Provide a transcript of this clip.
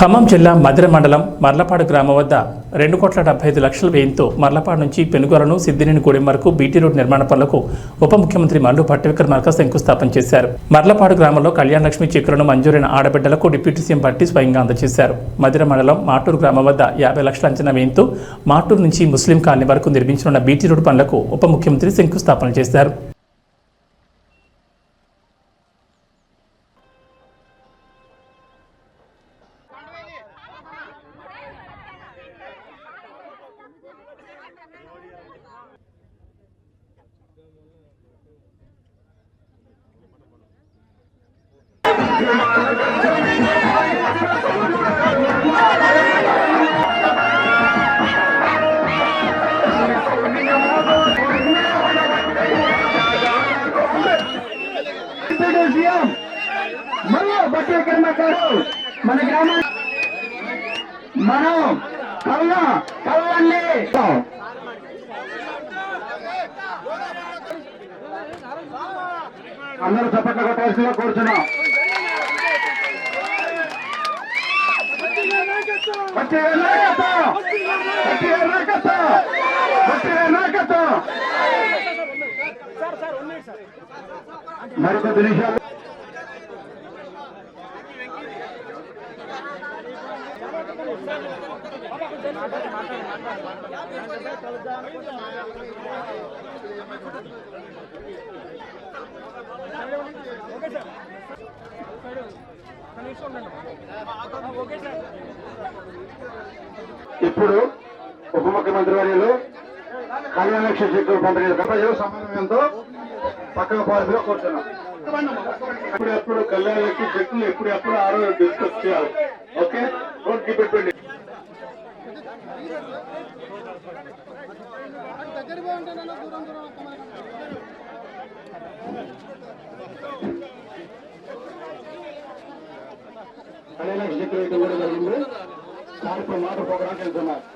ఖమ్మం జిల్లా మదిర మండలం మర్లపాడు గ్రామం వద్ద రెండు కోట్ల డెబ్బై ఐదు లక్షల వ్యయంతో మర్లపాడు నుంచి పెనుగొలను సిద్దినేని గూడెం వరకు బీటీ రోడ్ నిర్మాణ పనులకు ఉప ముఖ్యమంత్రి మల్లు భట్టి శంకుస్థాపన చేశారు. మర్లపాడు గ్రామంలో కళ్యాణ లక్ష్మి చెక్కులను మంజూరైన ఆడబిడ్డలకు డిప్యూటీ సీఎం భట్టి స్వయంగా అందజేశారు. మదిర మండలం మాటూరు గ్రామం వద్ద యాభై లక్షల అంచనా వ్యయంతో మాటూరు నుంచి ముస్లిం కాలనీ వరకు నిర్మించనున్న బీటీ రోడ్ పనులకు ఉప ముఖ్యమంత్రి శంకుస్థాపన చేశారు. మన గ్రామం. మనం కళ్ళ కళ్ళండి అందరూ చప్పట్లు కొట్టాల్సిందిగా కూర్చున్నాం బట్టి గారి నాయకత్వం బట్టి గారి ఇప్పుడు ఉప ముఖ్యమంత్రి వర్యులు కళ్యాణ లక్ష్య చెక్కులు పంపిణీ ప్రజలు సమన్వయంతో పక్కన పాలసీలో కూర్చున్నాం ఇప్పుడు ఎప్పుడు కళ్యాణ లక్ష్య చెక్కులు ఎప్పుడు ఎప్పుడు ఆ రోజు డిస్కస్ చేయాలి. ఓకే? రోడ్ కీప్ పెట్టండి కళ్యాణ தலையில விஜய் வைத்து ஓடுவர் என்று ಕಾರ್ಯಕ್ರಮ ಮಾತ್ರ ಪ್ರೋಗ್ರಾಮ್ ಕೆಲಸ ಮಾಡಿ